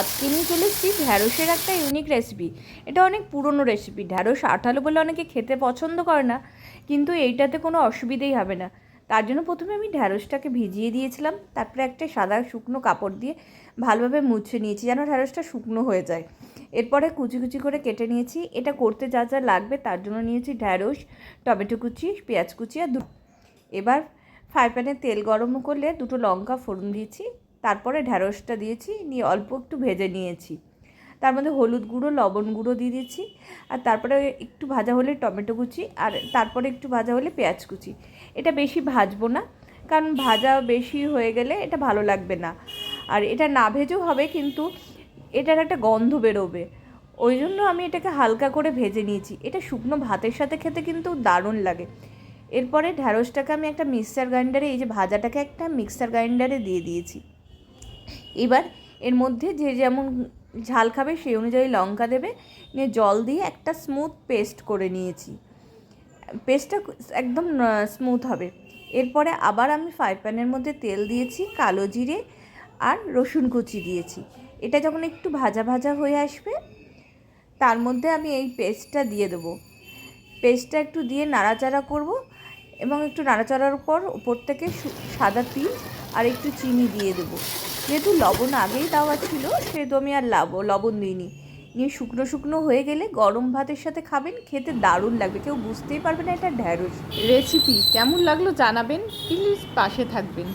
আজকে নিয়ে চলে এসেছি ঢ্যাঁড়সের একটা ইউনিক রেসিপি এটা অনেক পুরনো রেসিপি ঢ্যাঁড়স আঠালো বলে অনেকে খেতে পছন্দ করে না, কিন্তু এইটাতে কোনো অসুবিধেই হবে না। তার জন্য প্রথমে আমি ঢ্যাঁড়সটাকে ভিজিয়ে দিয়েছিলাম, তারপরে একটা সাদা শুকনো কাপড় দিয়ে ভালোভাবে মুছে নিয়েছি যেন ঢ্যাঁড়সটা শুকনো হয়ে যায়। এরপরে কুচি কুচি করে কেটে নিয়েছি। এটা করতে যা যা লাগবে তার জন্য নিয়েছি ঢ্যাঁড়স, টমেটো কুচি, পেঁয়াজ কুচি আর দু এবার ফ্রাই প্যানে তেল গরম করলে দুটো লঙ্কা ফোড়ন দিয়েছি। তারপরে ঢ্যাঁড়সটা দিয়েছি, নিয়ে অল্প একটু ভেজে নিয়েছি। তার মধ্যে হলুদ গুঁড়ো, লবণ গুঁড়ো দিয়ে দিয়েছি। আর তারপরে একটু ভাজা হলে টমেটো কুচি, আর তারপরে একটু ভাজা হলে পেঁয়াজ কুচি। এটা বেশি ভাজবো না, কারণ ভাজা বেশি হয়ে গেলে এটা ভালো লাগবে না। আর এটা না ভেজেও হবে, কিন্তু এটার একটা গন্ধ বেরোবে। ওই জন্য আমি এটাকে হালকা করে ভেজে নিয়েছি। এটা শুকনো ভাতের সাথে খেতে কিন্তু দারুণ লাগে। এরপরে ঢ্যাঁড়সটাকে আমি একটা মিক্সার গ্রাইন্ডারে, এই যে ভাজাটাকে একটা মিক্সার গ্রাইন্ডারে দিয়ে দিয়েছি। এবার এর মধ্যে যে যেমন ঝাল খাবে সেই অনুযায়ী লঙ্কা দেবে, নিয়ে জল দিয়ে একটা স্মুথ পেস্ট করে নিয়েছি। পেস্টটা একদম স্মুথ হবে। এরপরে আবার আমি ফ্রাই প্যানের মধ্যে তেল দিয়েছি, কালো জিরে আর রসুন কুচি দিয়েছি। এটা যখন একটু ভাজা ভাজা হয়ে আসবে, তার মধ্যে আমি এই পেস্টটা দিয়ে দেবো। পেস্টটা একটু দিয়ে নাড়াচাড়া করব এবং একটু নাড়াচাড়ার পর উপর থেকে সাদা তিল আর একটু চিনি দিয়ে দেবো। যেহেতু লবণ আগেই দেওয়া ছিল, সেহেতু আমি আর লাব, লবণ দিইনি। নিয়ে শুকনো শুকনো হয়ে গেলে গরম ভাতের সাথে খাবেন, খেতে দারুণ লাগবে, কেউ বুঝতেই পারবে না এটা ঢ্যাঁড়স। রেসিপি কেমন লাগল জানাবেন প্লিজ পাশে থাকবেন।